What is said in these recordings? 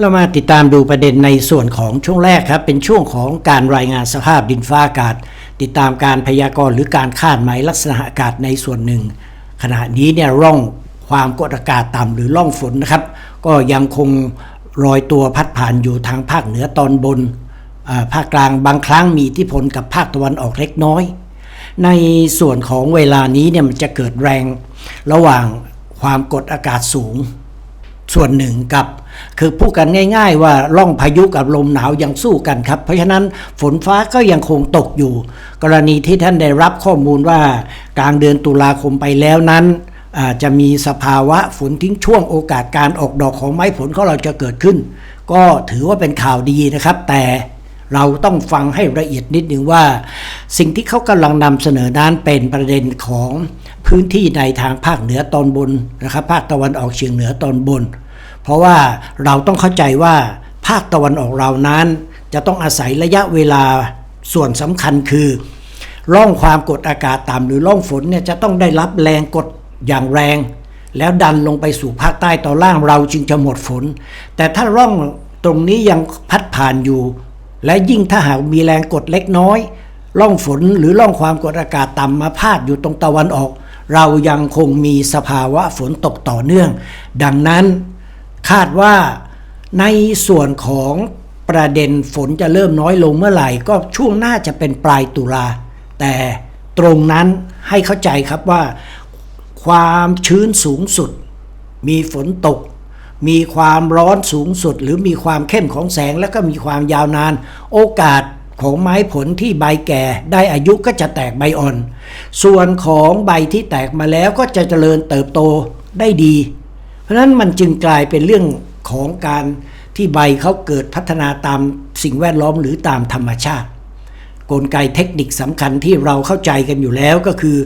เรามาติดตามดูประเด็นในส่วนของช่วงแรกครับ เป็นช่วงของการรายงานสภาพดินฟ้าอากาศ ติดตามการพยากรณ์หรือการคาดหมายลักษณะอากาศในส่วนหนึ่ง ขณะนี้เนี่ยร่องความกดอากาศต่ำหรือร่องฝนนะครับ ก็ยังคงรอยตัวพัดผ่านอยู่ทางภาคเหนือตอนบนภาคกลางบางครั้งมีอิทธิพลกับภาคตะวันออกเล็กน้อย ในส่วนของเวลานี้เนี่ยมันจะเกิดแรงระหว่างความกดอากาศสูง ส่วนหนึ่งกับคือพูดกันง่าย ๆ ว่าร่องพายุกับลมหนาวยังสู้กันครับ เพราะฉะนั้นฝนฟ้าก็ยังคงตกอยู่ กรณีที่ท่านได้รับข้อมูลว่ากลางเดือนตุลาคมไปแล้วนั้นจจะมีสภาวะฝนทิ้งช่วงโอกาสการออกดอกของไม้ผลของเราจะเกิดขึ้น ก็ถือว่าเป็นข่าวดีนะครับ แต่เราต้องฟังให้ละเอียดนิดนึงว่า สิ่งที่เขากำลังนำเสนอนั้นเป็นประเด็นของ พื้นที่ในทางภาคเหนือตอนบนนะครับภาคตะวันออกเฉียงเหนือตอนบน เพราะว่าเราต้องเข้าใจว่าภาคตะวันออกเรานั้น จะต้องอาศัยระยะเวลาส่วนสำคัญคือร่องความกดอากาศต่ำหรือร่องฝนเนี่ยจะต้องได้รับแรงกดอย่างแรง แล้วดันลงไปสู่ภาคใต้ตอนล่างเราจึงจะหมดฝน แต่ถ้าร่องตรงนี้ยังพัดผ่านอยู่ และยิ่งถ้าหากมีแรงกดเล็กน้อย ร่องฝนหรือร่องความกดอากาศต่ำมาพาดอยู่ตรงตะวันออก เรายังคงมีสภาวะฝนตกต่อเนื่อง ดังนั้นคาดว่าในส่วนของประเด็นฝนจะเริ่มน้อยลงเมื่อไหร่ ก็ช่วงหน่าจะเป็นปลายตุลา แต่ตรงนั้นให้เข้าใจครับว่า ความชื้นสูงสุด มีฝนตก มีความร้อนสูงสุด หรือมีความเข้มของแสงแล้วก็มีความยาวนาน โอกาส ของไม้ผลที่ใบแก่ได้อายุก็จะแตกใบอ่อน ส่วนของใบที่แตกมาแล้วก็จะเจริญเติบโตได้ดี เพราะนั้นมันจึงกลายเป็นเรื่องของการที่ใบเขาเกิดพัฒนาตามสิ่งแวดล้อมหรือตามธรรมชาติ กลไกเทคนิคสำคัญที่เราเข้าใจกันอยู่แล้วก็คือ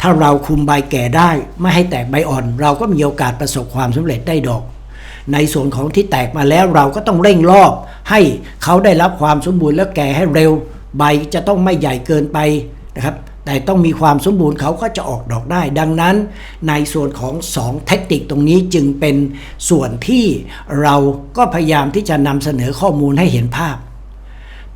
ถ้าเราคุมใบแก่ได้ไม่ให้แตกใบอ่อน เราก็มีโอกาสประสบความสำเร็จได้ดอก ในส่วนของที่แตกมาแล้วเราก็ต้องเร่งรอบ ให้เขาได้รับความสมบูรณ์และแก่ให้เร็ว ใบจะต้องไม่ใหญ่เกินไปนะครับแต่ต้องมีความสมบูรณ์เขาก็จะออกดอกได้ ดังนั้นในส่วนของสองเทคนิคตรงนี้จึงเป็นส่วนที่เราก็พยายามที่จะนำเสนอข้อมูลให้เห็นภาพ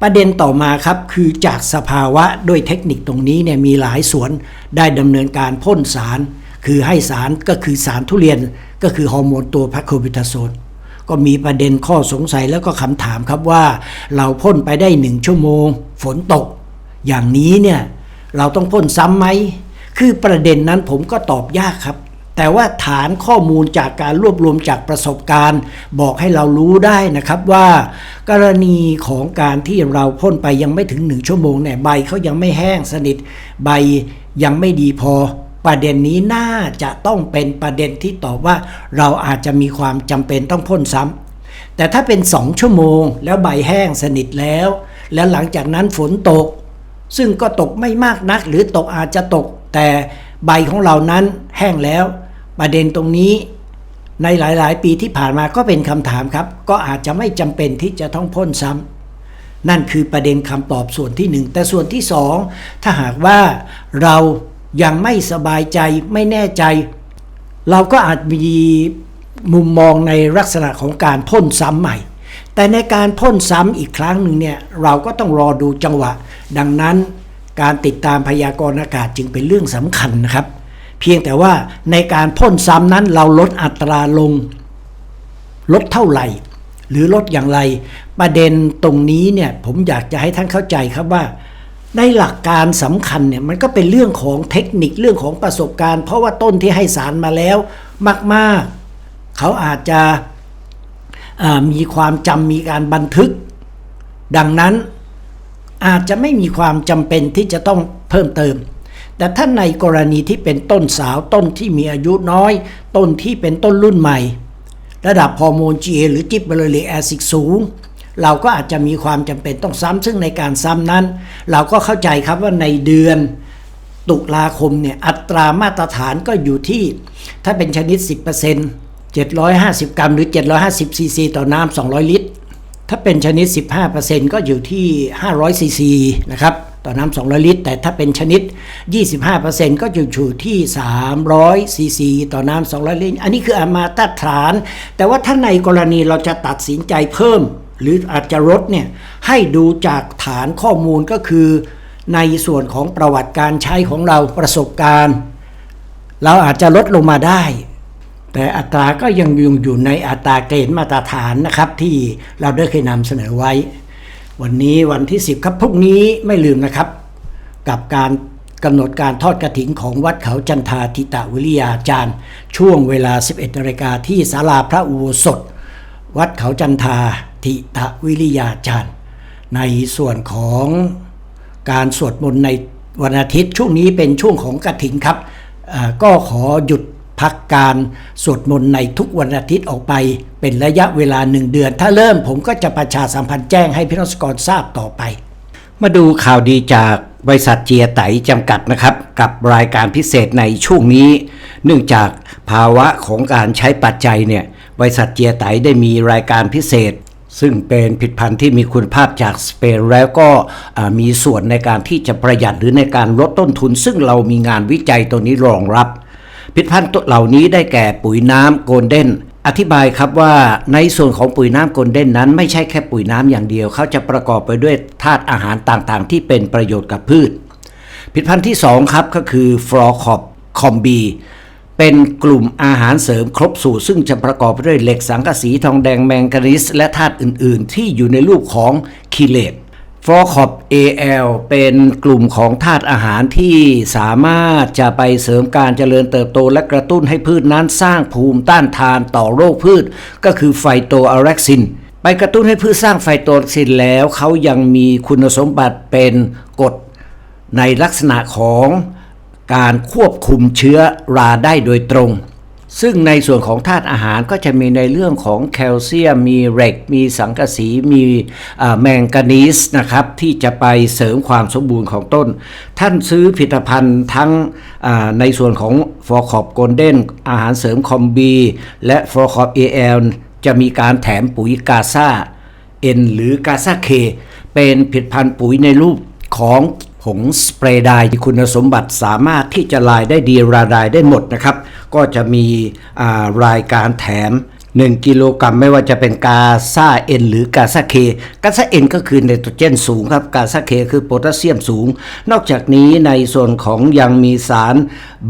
ประเด็นต่อมาครับคือจากสภาวะด้วยเทคนิคตรงนี้เนี่ยมีหลายสวนได้ดำเนินการพ่นสาร คือให้สารก็คือสารทุเรียนก็คือฮอร์โมนตัวพัคโคบิทาโซน ก็มีประเด็นข้อสงสัยแล้วก็คำถามครับว่า เราพ่นไปได้หนึ่งชั่วโมง ฝนตก อย่างนี้เนี่ยเราต้องพ่นซ้ำไหม คือประเด็นนั้นผมก็ตอบยากครับ แต่ว่าฐานข้อมูลจากการรวบรวมจากประสบการณ์ บอกให้เรารู้ได้นะครับว่า กรณีของการที่เราพ่นไปยังไม่ถึงหนึ่งชั่วโมงเนี่ยใบเขายังไม่แห้งสนิท ใบยังไม่ดีพอ ประเด็นนี้น่าจะต้องเป็นประเด็นที่ตอบว่า เราอาจจะมีความจำเป็นต้องพ่นซ้ำแต่ถ้าเป็นสองชั่วโมง แล้วใบแห้งสนิทแล้ว แล้วหลังจากนั้นฝนตก ซึ่งก็ตกไม่มากนัก หรือตกอาจจะตก แต่ใบของเรานั้นแห้งแล้ว ประเด็นตรงนี้ในหลาย ๆ ปีที่ผ่านมาก็เป็นคำถามครับ ก็อาจจะไม่จำเป็นที่จะต้องพ่นซ้ำนั่นคือประเด็นคำตอบส่วนที่หนึ่งแต่ส่วนที่สองถ้าหากว่าเรา ยังไม่สบายใจไม่แน่ใจ เราก็อาจมีมุมมองในลักษณะของการพ่นซ้ำใหม่ แต่ในการพ่นซ้ำอีกครั้งหนึ่งเนี่ยเราก็ต้องรอดูจังหวะ ดังนั้นการติดตามพยากรณ์อากาศจึงเป็นเรื่องสำคัญนะครับ เพียงแต่ว่าในการพ่นซ้ำนั้นเราลดอัตราลง ลดเท่าไหร่ หรือลดอย่างไร ประเด็นตรงนี้เนี่ยผมอยากจะให้ท่านเข้าใจครับว่า ในหลักการสำคัญเนี่ยมันก็เป็นเรื่องของเทคนิคเรื่องของประสบการณ์ เพราะว่าต้นที่ให้สารมาแล้วมากๆ เขาอาจจะมีความจำมีการบันทึก ดังนั้นอาจจะไม่มีความจำเป็นที่จะต้องเพิ่มเติม แต่ถ้าในกรณีที่เป็นต้นสาวต้นที่มีอายุน้อย ต้นที่เป็นต้นรุ่นใหม่ ระดับฮอร์โมน GA หรือจิบเบอร์เลแอซิดสูง เราก็อาจจะมีความจำเป็นต้องซ้ำซึ่งในการซ้ำนั้น เราก็เข้าใจครับว่าในเดือนตุลาคมเนี่ยอัตรามาตรฐานก็อยู่ที่ ถ้าเป็นชนิด 10% 750 กรัม หรือ 750ซีซีต่อน้ำ200 ลิตร ถ้าเป็นชนิด 15%ก็อยู่ที่ 500ซีซีนะครับต่อน้ำ200 ลิตร แต่ถ้าเป็นชนิด 25%ก็จะอยู่ที่ 300ซีซีต่อน้ำ200 ลิตร อันนี้คืออามาตรฐาน แต่ว่าถ้าในกรณีเราจะตัดสินใจเพิ่ม หรืออาจจะลดเนี่ยให้ดูจากฐานข้อมูลก็คือ ในส่วนของประวัติการใช้ของเราประสบการณ์ เราอาจจะลดลงมาได้ แต่อัตราก็ยังอยู่อยู่ในอัตราเกณฑ์มาตรฐานนะครับที่เราได้เคยนำเสนอไว้ วันนี้วันที่ 10 ครับพรุ่งนี้ไม่ลืมนะครับ กับการกำหนดการทอดกระถิ่นของวัดเขาจันทาทิตวิริยาจารย์ ช่วงเวลา 11นาฬิกาที่ศาลาพระอุโบสถ วัดเขาจันทา ทิตวิริยาจารย์ ในส่วนของการสวดมนต์ในวันอาทิตย์ช่วงนี้เป็นช่วงของกระถินครับก็ขอหยุดพักการสวดมนต์ในทุกวันอาทิตย์ออกไป เป็นระยะเวลาหนึ่งเดือน ถ้าเริ่มผมก็จะประชาสัมพันธ์แจ้งให้พี่น้องสกรทราบต่อไป มาดูข่าวดีจากบริษัทเจียไตจำกัดนะครับ กับรายการพิเศษในช่วงนี้ เนื่องจากภาวะของการใช้ปัจจัยเนี่ยบริษัทเจียไตได้มีรายการพิเศษ ซึ่งเป็นผลิตภัณฑ์ที่มีคุณภาพจากสเปนแล้วก็มีส่วนในการที่จะประหยัดหรือในการลดต้นทุน ซึ่งเรามีงานวิจัยตัวนี้รองรับผลิตภัณฑ์ตัวเหล่านี้ได้แก่ปุ๋ยน้ำโกลเด้นอธิบายครับว่าในส่วนของปุ๋ยน้ำโกลเด้นนั้นไม่ใช่แค่ปุ๋ยน้ำอย่างเดียว เขาจะประกอบไปด้วยธาตุอาหารต่างๆ ที่เป็นประโยชน์กับพืช ผลิตภัณฑ์ที่ 2 ครับก็คือฟลอคอบคอมบี เป็นกลุ่มอาหารเสริมครบสูตร ซึ่งจะประกอบไปด้วยเหล็กสังกะสีทองแดงแมงกานีสและธาตุอื่น ๆ ที่อยู่ในรูปของคีเลตฟลอคอบ AL เป็นกลุ่มของธาตุอาหารที่สามารถจะไปเสริมการเจริญเติบโตและกระตุ้นให้พืชนั้นสร้างภูมิต้านทานต่อโรคพืช ก็คือไฟโตอะเร็กซิน ไปกระตุ้นให้พืชสร้างไฟโตอะเร็กซินแล้ว เขายังมีคุณสมบัติเป็นกรดในลักษณะของ การควบคุมเชื้อราได้โดยตรง ซึ่งในส่วนของธาตุอาหารก็จะมีในเรื่องของแคลเซียม มีเหล็ก มีสังกะสี มีแมงกานีสนะครับ ที่จะไปเสริมความสมบูรณ์ของต้น ท่านซื้อผลิตภัณฑ์ทั้งในส่วนของฟอร์คอบโกลเด้นอาหารเสริมคอมบี และฟอร์คอบเอเอลจะมีการแถมปุ๋ยกาซา N หรือกาซาเคเป็นผลิตภัณฑ์ปุ๋ยในรูปของ ผงสเปรย์ไดร์ที่คุณสมบัติสามารถที่จะลายได้ดีระลายได้หมดนะครับ ก็จะมีรายการแถม 1 กิโลกรัมไม่ว่าจะเป็นกาซาเอ็นหรือกาซาเค กาซาเอ็นก็คือไนโตรเจนสูงครับ กาซาเคคือโพแทสเซียมสูง นอกจากนี้ในส่วนของยังมีสาร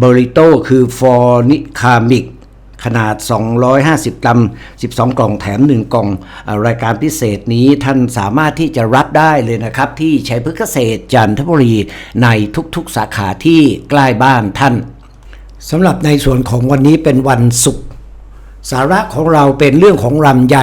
บริโตคือฟอร์นิคามิก ขนาด 250 กรัม 12 กล่องแถม 1 กล่องอรายการพิเศษนี้ท่านสามารถที่จะรับได้เลยนะครับ ที่ชัยพฤกษเกษตรจันทบุรีในทุกๆสาขาที่ใกล้บ้านท่านสำหรับในส่วนของวันนี้เป็นวันศุกร์ สาระของเราเป็นเรื่องของลำไย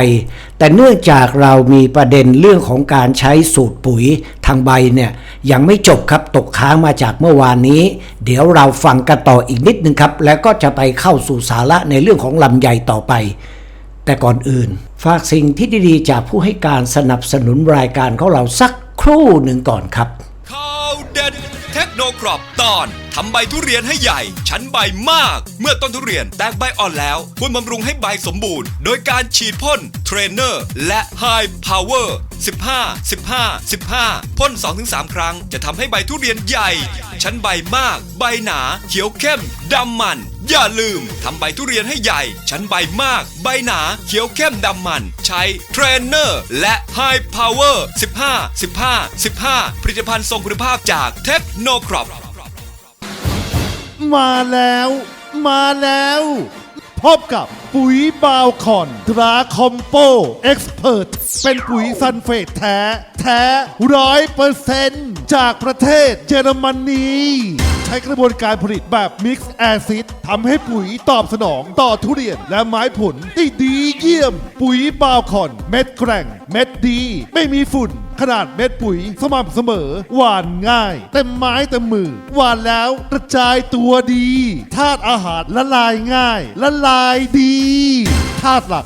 แต่เนื่องจากเรามีประเด็นเรื่องของการใช้สูตรปุ๋ยทางใบเนี่ยยังไม่จบครับตกค้างมาจากเมื่อวานนี้ เดี๋ยวเราฟังกันต่ออีกนิดนึงครับ แล้วก็จะไปเข้าสู่สาระในเรื่องของลำไยต่อไป แต่ก่อนอื่น ฝากสิ่งที่ดีๆ จากผู้ให้การสนับสนุนรายการของเราสักครู่หนึ่งก่อนครับข่าวเด็ด เทคโนครอปตอนทำใบทุเรียนให้ใหญ่ ชั้นใบมาก เมื่อต้นทุเรียนแตกใบอ่อนแล้วควรบำรุงให้ใบสมบูรณ์ โดยการฉีดพ่นเทรนเนอร์และไฮพาวเวอร์15 15 15 พ่น 2-3 ครั้งจะทำให้ใบทุเรียนใหญ่ ชั้นใบมาก ใบหนา เขียวเข้มดำมัน อย่าลืมทำใบทุเรียนให้ใหญ่ ชั้นใบมาก ใบหนา เขียวเข้มดำมัน ใช้เทรนเนอร์ และ High Power 15 15 15 ผลิตภัณฑ์ทรงคุณภาพจากเทคโนครอปมาแล้ว มาแล้ว พบกับปุ๋ยบาวคอนตราคอมโปเอ็กซ์เพรสเป็นปุ๋ยซันเฟตแท้ แท้ร้อยเปอร์เซนต์จากประเทศเยอรมนี ช้กระบวนการผลิตแบบมิกซ์แอซิดทำให้ปุ๋ยตอบสนองต่อทุเรียนและไม้ผลได้ดีเยี่ยม ปุ๋ยบาวคอน เม็ดแกร่ง เม็ดดี ไม่มีฝุ่น ขนาดเม็ดปุ๋ยสม่ำเสมอ หวานง่าย เต็มไม้เต็มมือ หวานแล้วกระจายตัวดีธาตุอาหารละลายง่าย ละลายดีธาตุหลัก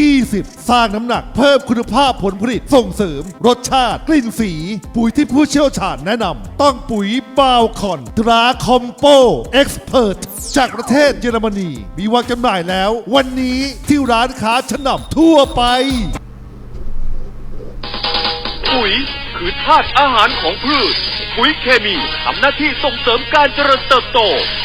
20 สร้างน้ำหนักเพิ่มคุณภาพผลผลิตส่งเสริม รสชาติกลิ่นสี ปุ๋ยที่ผู้เชี่ยวชาญแนะนำต้องปุ๋ยบาวคอนตราคอมโปเอ็กซ์เพรสจากประเทศเยอรมนี มีวางจำหน่ายแล้ว วันนี้ที่ร้านค้าชั้นนำทั่วไปปุ๋ยคือธาตุอาหารของพืช ปุ๋ยเคมีทำหน้าที่ส่งเสริมการเจริญเติบโต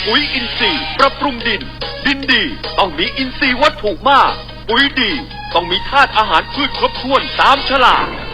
ปุ๋ยอินทรีย์ ปรับปรุงดิน ดินดี ต้องมีอินทรีย์วัตถุมาก ปุ๋ยดี ต้องมีธาตุอาหารพืชครบถ้วนตามฉลาก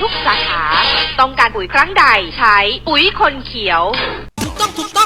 ทุกสาขา ต้องการปุ๋ยครั้งใดใช้ปุ๋ยคนเขียว ถูกต้องถูกต้อง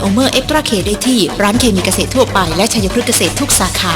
โอเมอร์เอ็กตราเคได้ที่ร้านเคมีเกษตรทั่วไปและชัยพฤกษ์เกษตรทุกสาขา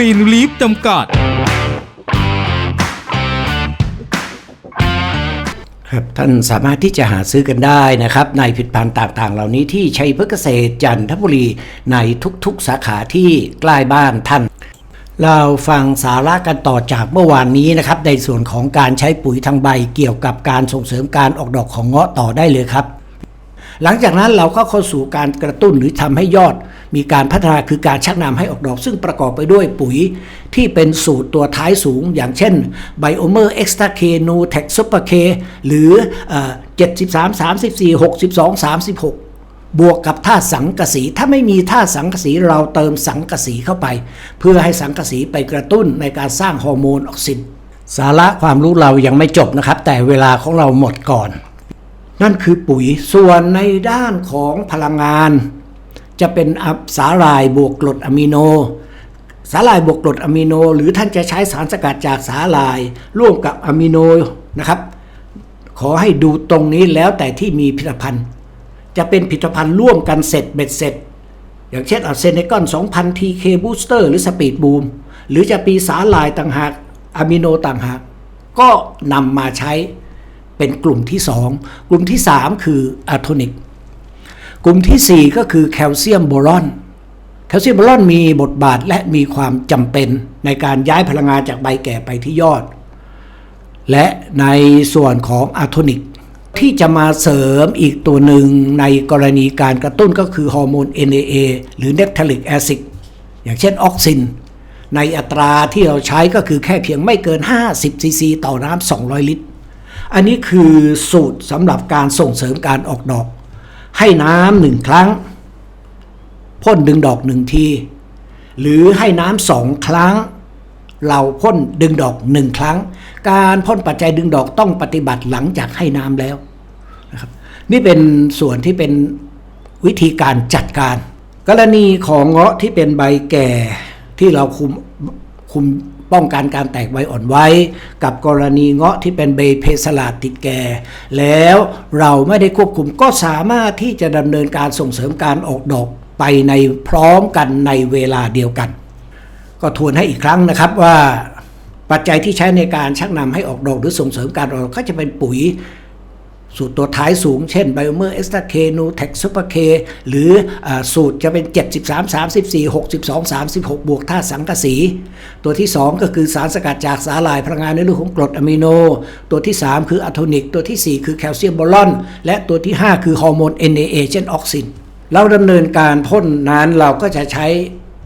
รีนลีฟจำกัด ครับท่านสามารถที่จะหาซื้อกันได้นะครับ ในผลิตภัณฑ์ต่างๆ เหล่านี้ที่ชัยพฤกษเกษตรจันทบุรีในทุกๆ สาขาที่ใกล้บ้านท่าน เราฟังสาระกันต่อจากเมื่อวานนี้นะครับ ในส่วนของการใช้ปุ๋ยทางใบเกี่ยวกับการส่งเสริมการออกดอกของเงาะต่อได้เลยครับ หลังจากนั้นเราก็เข้าสู่การกระตุ้นหรือทำให้ยอด มีการพัฒนาคือการชักนำให้ออกดอก ซึ่งประกอบไปด้วยปุ๋ยที่เป็นสูตรตัวท้ายสูง อย่างเช่นไบโอเมอร์เอ็กซ์ต a เคนูแท็กซูเปอร์เคหรือเอ่หกสิบสอ73 34 62 36บวกกับธาสังกะสี ถ้าไม่มีธาสังกะสีเราเติมสังกะสีเข้าไป เพื่อให้สังกะสีไปกระตุ้นในการสร้างฮอร์โมนออกซิน สาระความรู้เรายังไม่จบนะครับ แต่เวลาของเราหมดก่อน นั่นคือปุ๋ยส่วนในด้านของพลังงาน จะเป็นสาหร่ายบวกกรดอะมิโน สาหร่ายบวกกรดอะมิโน หรือท่านจะใช้สารสกัดจากสาหร่ายร่วมกับอะมิโนนะครับ ขอให้ดูตรงนี้แล้วแต่ที่มีผลิตภัณฑ์ จะเป็นผลิตภัณฑ์ร่วมกันเสร็จเบ็ดเสร็จ อย่างเช่นอะเซเนกอน 2,000 TK Booster หรือ Speed Boom หรือจะปีสาหร่ายต่างหากอะมิโนต่างหากก็นำมาใช้ เป็นกลุ่มที่ 2 กลุ่มที่ 3 คืออะโทนิก กลุ่มทีสี่ 4 ก็คือแคลเซียมโบรอน แคลเซียมโบรอนมีบทบาทและมีความจำเป็นในการย้ายพลังงานจากใบแก่ไปที่ยอด และในส่วนของอะโทนิกที่จะมาเสริมอีกตัวหนึ่งในกรณีการกระตุ้นก็คือฮอร์โมน NAA หรือ n e p t a l i c acid อย่างเช่นออกซิน ในอัตราที่เราใช้ก็คือแค่เพียงไม่เกิน 50 ซีซี ต่อน้ำ 200 ลิตร อันนี้คือสูตรสำหรับการส่งเสริมการออกดอก ให้น้ำหนึ่งครั้ง พ่นดึงดอกหนึ่งที หรือให้น้ำสองครั้ง เราพ่นดึงดอกหนึ่งครั้ง การพ่นปัจจัยดึงดอกต้องปฏิบัติหลังจากให้น้ำแล้วนะครับนี่เป็นส่วนที่เป็นวิธีการจัดการ กรณีของเงาะที่เป็นใบแก่ที่เราคุมคุม ป้องกันการแตกใบอ่อนไว้ กับกรณีเงาะที่เป็นเบเพสลาดติดแก่ แล้วเราไม่ได้ควบคุมก็สามารถที่จะดำเนินการส่งเสริมการออกดอกไปในพร้อมกันในเวลาเดียวกัน ก็ทวนให้อีกครั้งนะครับว่าปัจจัยที่ใช้ในการชักนำให้ออกดอกหรือส่งเสริมการออกดอกก็จะเป็นปุ๋ย สูตรตัวท้ายสูง เช่นไบโอเมอร์เอสตาเคนูเท็กซูเปอร์เคหรืออสูตรจะเป็น 73 34 62 36 บวกธาตุสังกะสี ตัวที่ 2 ก็คือสารสกัดจากสาหร่ายพลังงานในรูปของกรดอะมิโน ตัวที่ 3 คืออะโทนิก ตัวทีสี่4 คือแคลเซียมบอลอน และตัวที่ 5 คือฮอร์โมน NAA เช่นออกซิน เราดำเนินการพ่นนั้นเราก็จะใช้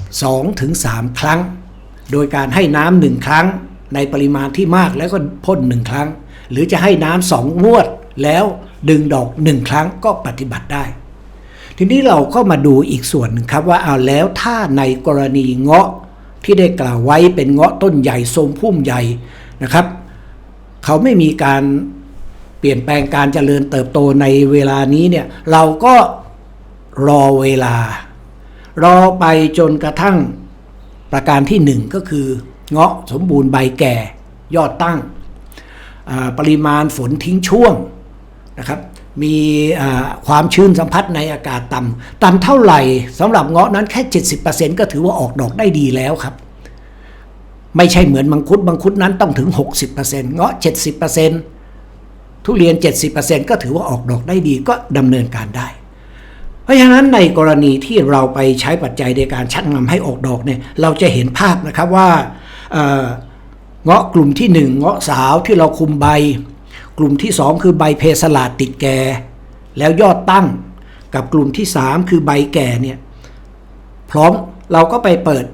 2ถึง3ครั้ง โดยการให้น้ำหนึ่งครั้งในปริมาณที่มากแล้วก็พ่นหนึ่งครั้ง หรือจะให้น้ำสองงวด แล้วดึงดอกหนึ่งครั้งก็ปฏิบัติได้ ทีนี้เราก็มาดูอีกส่วนหนึ่งครับว่าเอาแล้วถ้าในกรณีเงาะที่ได้กล่าวไว้เป็นเงาะต้นใหญ่ทรงพุ่มใหญ่นะครับ เขาไม่มีการเปลี่ยนแปลงการเจริญเติบโตในเวลานี้เนี่ยเราก็รอเวลา รอไปจนกระทั่งประการที่หนึ่งก็คือเงาะสมบูรณ์ใบแก่ยอดตั้ง ปริมาณฝนทิ้งช่วง นะครับมีความชื้นสัมผัสในอากาศต่ำต่ำเท่าไหร่สำหรับเงาะนั้นแค่ 70%ก็ถือว่าออกดอกได้ดีแล้วครับ ไม่ใช่เหมือนมังคุดมังคุดนั้นต้องถึง 60%เงาะ 70%ทุเรียน 70%ก็ถือว่าออกดอกได้ดีก็ดำเนินการได้ เพราะฉะนั้นในกรณีที่เราไปใช้ปัจจัยในการชักนำให้ออกดอกเนี่ยเราจะเห็นภาพนะครับว่าเอ่อเงาะกลุ่มที่หนึ่งเงาะสาวที่เราคุมใบ กลุ่มที่สองคือใบเพสลาดติดแก่ แล้วยอดตั้งกับกลุ่มที่สามคือใบแก่เนี่ยพร้อมเราก็ไปเปิด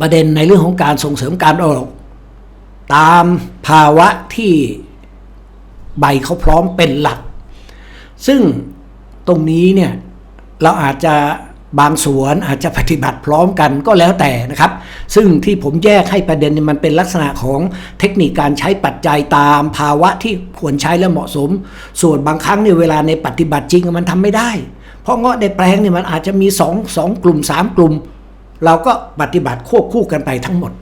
ประเด็นในเรื่องของการส่งเสริมการออกดอก ตามภาวะที่ใบเขาพร้อมเป็นหลัก ซึ่งตรงนี้เนี่ยเราอาจจะบางสวนอาจจะปฏิบัติพร้อมกันก็แล้วแต่นะครับ ซึ่งที่ผมแยกให้ประเด็นนี่มันเป็นลักษณะของเทคนิคการใช้ปัจจัยตามภาวะที่ควรใช้และเหมาะสม ส่วนบางครั้งเนี่ยเวลาในปฏิบัติจริงมันทำไม่ได้ เพราะเงาะในแปลงเนี่ยมันอาจจะมีสองสองกลุ่มสามกลุ่ม เราก็ปฏิบัติควบคู่กันไปทั้งหมด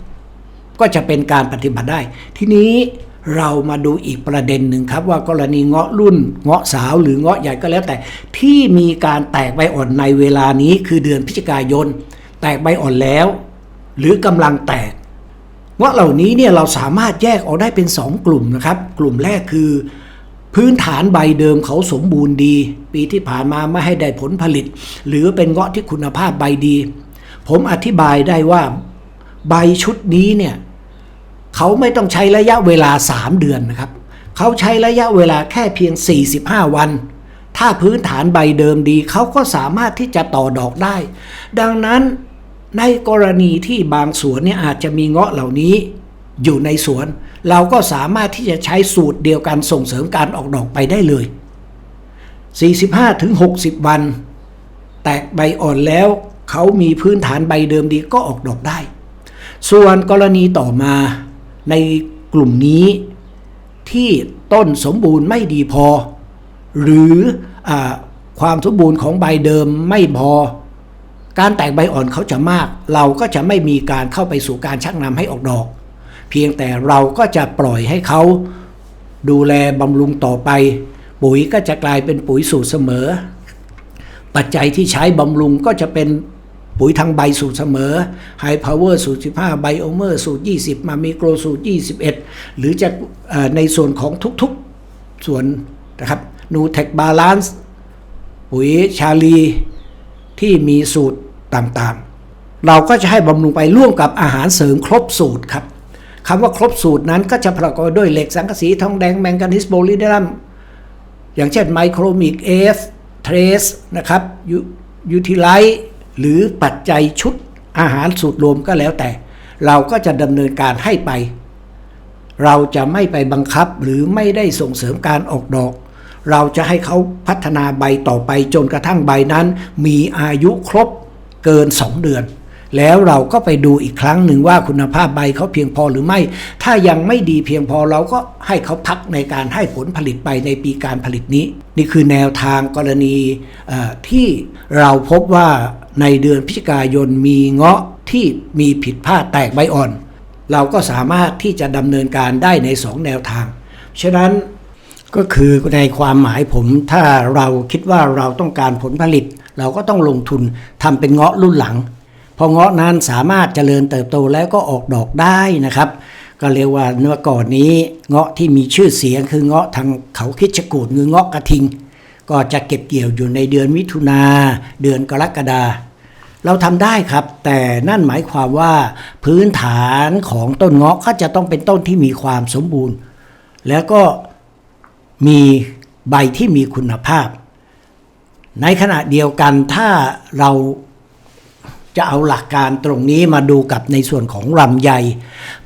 ก็จะเป็นการปฏิบัติได้ ทีนี้เรามาดูอีกประเด็นหนึ่งครับ ว่ากรณีเงาะรุ่นเงาะสาวหรือเงาะใหญ่ก็แล้วแต่ ที่มีการแตกใบอ่อนในเวลานี้คือเดือนพฤศจิกายน แตกใบอ่อนแล้ว หรือกำลังแตกเงาะเหล่านี้เนี่ยเราสามารถแยกออกได้เป็น 2 กลุ่มนะครับ กลุ่มแรกคือ พื้นฐานใบเดิมเขาสมบูรณ์ดี ปีที่ผ่านมาไม่ให้ได้ผลผลิต หรือเป็นเงาะที่คุณภาพใบดี ผมอธิบายได้ว่าใบชุดนี้เนี่ยเขาไม่ต้องใช้ระยะเวลา 3 เดือนนะครับเขาใช้ระยะเวลาแค่เพียง 45 วัน ถ้าพื้นฐานใบเดิมดีเขาก็สามารถที่จะต่อดอกได้ ดังนั้น ในกรณีที่บางสวนเนี่ยอาจจะมีเงาะเหล่านี้อยู่ในสวน เราก็สามารถที่จะใช้สูตรเดียวกันส่งเสริมการออกดอกไปได้เลย 45-60 วัน แตกใบอ่อนแล้วเขามีพื้นฐานใบเดิมดีก็ออกดอกได้ ส่วนกรณีต่อมาในกลุ่มนี้ที่ต้นสมบูรณ์ไม่ดีพอ หรืออความสมบูรณ์ของใบเดิมไม่พอ การแตกใบอ่อนเขาจะมาก เราก็จะไม่มีการเข้าไปสู่การชักนำให้ออกดอก เพียงแต่เราก็จะปล่อยให้เขาดูแลบำรุงต่อไป ปุ๋ยก็จะกลายเป็นปุ๋ยสูตรเสมอ ปัจจัยที่ใช้บำรุงก็จะเป็นปุ๋ยทางใบสูตรเสมอ High Power สูตร 15 ไบโอเมอร์สูตร 20 มามิโกรสูตร 21 หรือจะในส่วนของทุกๆส่วนนะครับนูเทคบาลานซ์ปุ๋ยชาลีที่มีสูตร ต่างๆ เราก็จะให้บำรุงไปร่วมกับอาหารเสริมครบสูตรครับคำว่าครบสูตรนั้นก็จะประกอบด้วยเหล็กสังกะสีทองแดงแมงกานิสโบลิเดรัมอย่างเช่นไมโครมิกเอฟเทรสนะครับยูทิไลท์หรือปัจจัยชุดอาหารสูตรรวมก็แล้วแต่ เราก็จะดำเนินการให้ไป เราจะไม่ไปบังคับหรือไม่ได้ส่งเสริมการออกดอก เราจะให้เขาพัฒนาใบต่อไปจนกระทั่งใบนั้น มีอายุครบ เกิน 2 เดือน แล้วเราก็ไปดูอีกครั้งหนึ่งว่าคุณภาพใบเขาเพียงพอหรือไม่ ถ้ายังไม่ดีเพียงพอเราก็ให้เขาพักในการให้ผลผลิตไปในปีการผลิตนี้ นี่คือแนวทางกรณีที่เราพบว่าในเดือนพฤศจิกายนมีเงาะที่มีผิดพลาดแตกใบอ่อน เราก็สามารถที่จะดำเนินการได้ใน 2 แนวทาง ฉะนั้นก็คือในความหมายผมถ้าเราคิดว่าเราต้องการผลผลิต เราก็ต้องลงทุนทำเป็นเงาะรุ่นหลัง พอเงาะนั้นสามารถเจริญเติบโตแล้วก็ออกดอกได้นะครับ ก็เรียกว่าเนื้อก่อนนี้เงาะที่มีชื่อเสียงคือเงาะทางเขาคิดชกูดหรือเงาะกระทิง ก็จะเก็บเกี่ยวอยู่ในเดือนมิถุนาเดือนกรกฎาเราทำได้ครับ แต่นั่นหมายความว่าพื้นฐานของต้นเงาะก็จะต้องเป็นต้นที่มีความสมบูรณ์ แล้วก็มีใบที่มีคุณภาพ ในขณะเดียวกันถ้าเราจะเอาหลักการตรงนี้มาดูกับในส่วนของลำไย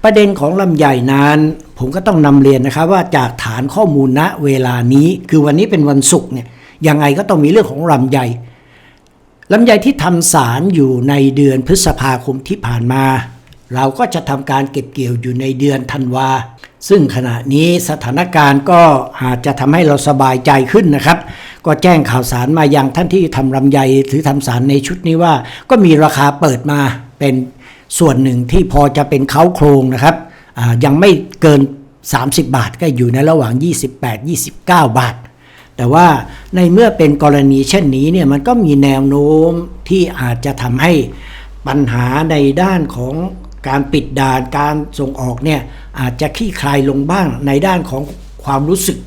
ประเด็นของลำไยนั้น ผมก็ต้องนำเรียนนะครับว่าจากฐานข้อมูลณเวลานี้คือวันนี้เป็นวันศุกร์เนี่ยยังไงก็ต้องมีเรื่องของลำไยลำไยที่ทำสารอยู่ในเดือนพฤษภาคมที่ผ่านมา เราก็จะทำการเก็บเกี่ยวอยู่ในเดือนธันวา ซึ่งขณะนี้สถานการณ์ก็อาจจะทำให้เราสบายใจขึ้นนะครับ ก็แจ้งข่าวสารมาอยังท่านที่ทำลำไยหรือทำสารในชุดนี้ว่า ก็มีราคาเปิดมาเป็นส่วนหนึ่งที่พอจะเป็นเค้าโครงนะครับยังไม่เกิน 30 บาทก็อยู่ในระหว่าง 28-29 บาท แต่ว่าในเมื่อเป็นกรณีเช่นนี้เนี่ยมันก็มีแนวโน้มที่อาจจะทำให้ปัญหาในด้านของ การปิดด่านการส่งออกเนี่ยอาจจะคลี่คลายลงบ้างในด้านของความรู้สึก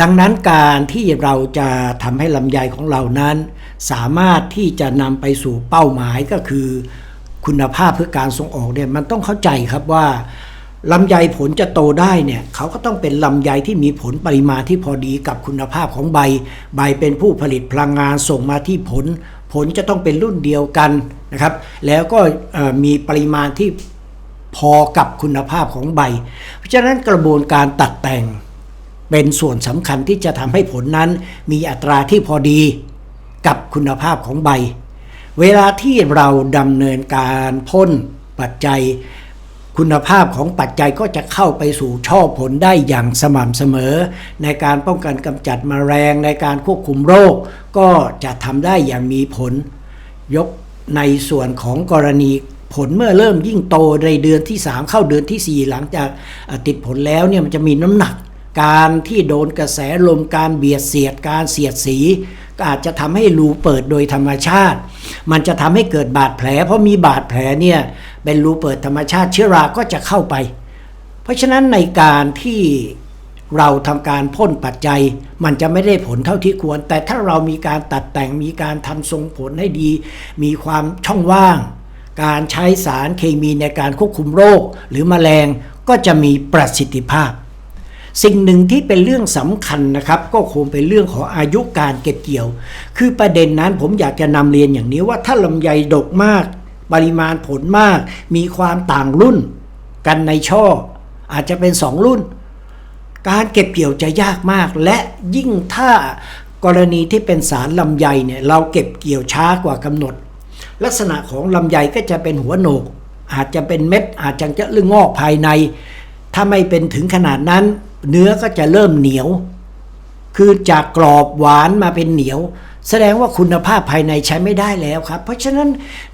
ดังนั้นการที่เราจะทำให้ลำไยของเรานั้น สามารถที่จะนำไปสู่เป้าหมายก็คือ คุณภาพเพื่อการส่งออกเนี่ยมันต้องเข้าใจครับว่าลำไยผลจะโตได้เนี่ยเขาก็ต้องเป็นลำไยที่มีผลปริมาณที่พอดีกับคุณภาพของใบ ใบเป็นผู้ผลิตพลังงานส่งมาที่ผล ผลจะต้องเป็นรุ่นเดียวกันนะครับ แล้วก็มีปริมาณที่พอกับคุณภาพของใบ เพราะฉะนั้นกระบวนการตัดแต่งเป็นส่วนสำคัญที่จะทำให้ผลนั้นมีอัตราที่พอดีกับคุณภาพของใบ เวลาที่เราดำเนินการพ่นปัจจัย คุณภาพของปัจจัยก็จะเข้าไปสู่ช่อผลได้อย่างสม่ำเสมอ ในการป้องกันกำจัดมแมลงในการควบคุมโรค ก็จะทำได้อย่างมีผล ยกในส่วนของกรณีผลเมื่อเริ่มยิ่งโตในเดือนที่ 3 เข้าเดือนทีสี่4 หลังจากติดผลแล้วเนี่ยมันจะมีน้ำหนัก การที่โดนกระแสลมการเบียดเสียดการเสียดสี อาจจะทำให้รูเปิดโดยธรรมชาติ มันจะทำให้เกิดบาดแผล เพราะมีบาดแผลเนี่ยเป็นรูเปิดธรรมชาติเชื้อราก็จะเข้าไป เพราะฉะนั้นในการที่เราทำการพ่นปัจจัย มันจะไม่ได้ผลเท่าที่ควร แต่ถ้าเรามีการตัดแต่งมีการทำทรงผลให้ดี มีความช่องว่าง การใช้สารเคมีในการควบคุมโรคหรือแมลงก็จะมีประสิทธิภาพ สิ่งหนึ่งที่เป็นเรื่องสำคัญนะครับ ก็คงเป็นเรื่องของอายุการเก็บเกี่ยว คือประเด็นนั้นผมอยากจะนำเรียนอย่างนี้ว่าถ้าลำไยดกมาก ปริมาณผลมาก มีความต่างรุ่น กันในช่อ อาจจะเป็นสองรุ่น การเก็บเกี่ยวจะยากมาก และยิ่งถ้ากรณีที่เป็นสารลำไยเนี่ยเราเก็บเกี่ยวช้ากว่ากำหนด ลักษณะของลำไยก็จะเป็นหัวโหนก อาจจะเป็นเม็ดอาจจะจะเรื่องงอกภายใน ถ้าไม่เป็นถึงขนาดนั้น เนื้อก็จะเริ่มเหนียว คือจากกรอบหวานมาเป็นเหนียว แสดงว่าคุณภาพภายในใช้ไม่ได้แล้วครับ เพราะฉะนั้น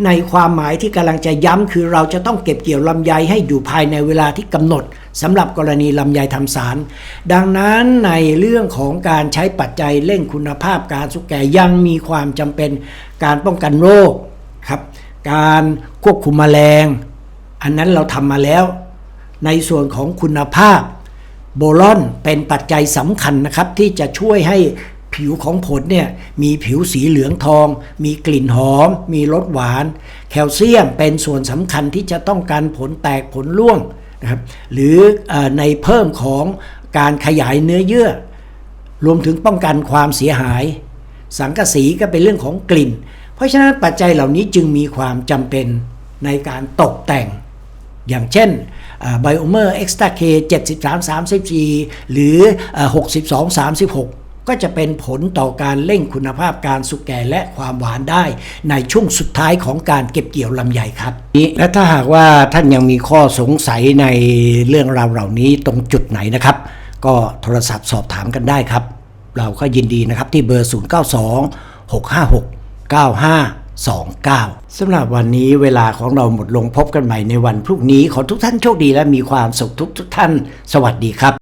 ในความหมายที่กำลังจะย้ำคือเราจะต้องเก็บเกี่ยวลำไยให้อยู่ภายในเวลาที่กำหนดสำหรับกรณีลำไยทำสาร ดังนั้นในเรื่องของการใช้ปัจจัยเร่งคุณภาพการสุกแก่ยังมีความจำเป็นการป้องกันโรคครับ การควบคุมแมลง อันนั้นเราทำมาแล้ว ในส่วนของคุณภาพ โบลอนเป็นปัจจัยสำคัญนะครับที่จะช่วยให้ผิวของผลเนี่ยมีผิวสีเหลืองทอง มีกลิ่นหอม มีรสหวาน แคลเซียมเป็นส่วนสำคัญที่จะต้องการผลแตกผลร่วงนะครับหรืออในเพิ่มของการขยายเนื้อเยื่อ รวมถึงป้องกันความเสียหาย สังกะสีก็เป็นเรื่องของกลิ่น เพราะฉะนั้นปัจจัยเหล่านี้จึงมีความจำเป็นในการตกแต่ง อย่างเช่น ไบโอเมอร์เอ็กซ์ตาเค73 34หรือเอ่อ62 36ก็จะเป็นผลต่อการเร่งคุณภาพการสุกแก่และความหวานได้ในช่วงสุดท้ายของการเก็บเกี่ยวลำไยครับ และถ้าหากว่าท่านยังมีข้อสงสัยในเรื่องราวเหล่านี้ตรงจุดไหนนะครับ ก็โทรศัพท์สอบถามกันได้ครับ เราก็ยินดีนะครับที่เบอร์ 092 656 29สำหรับวันนี้เวลาของเราหมดลงพบกันใหม่ในวันพรุ่งนี้ ขอทุกท่านโชคดีและมีความสุขทุกทุกท่าน สวัสดีครับ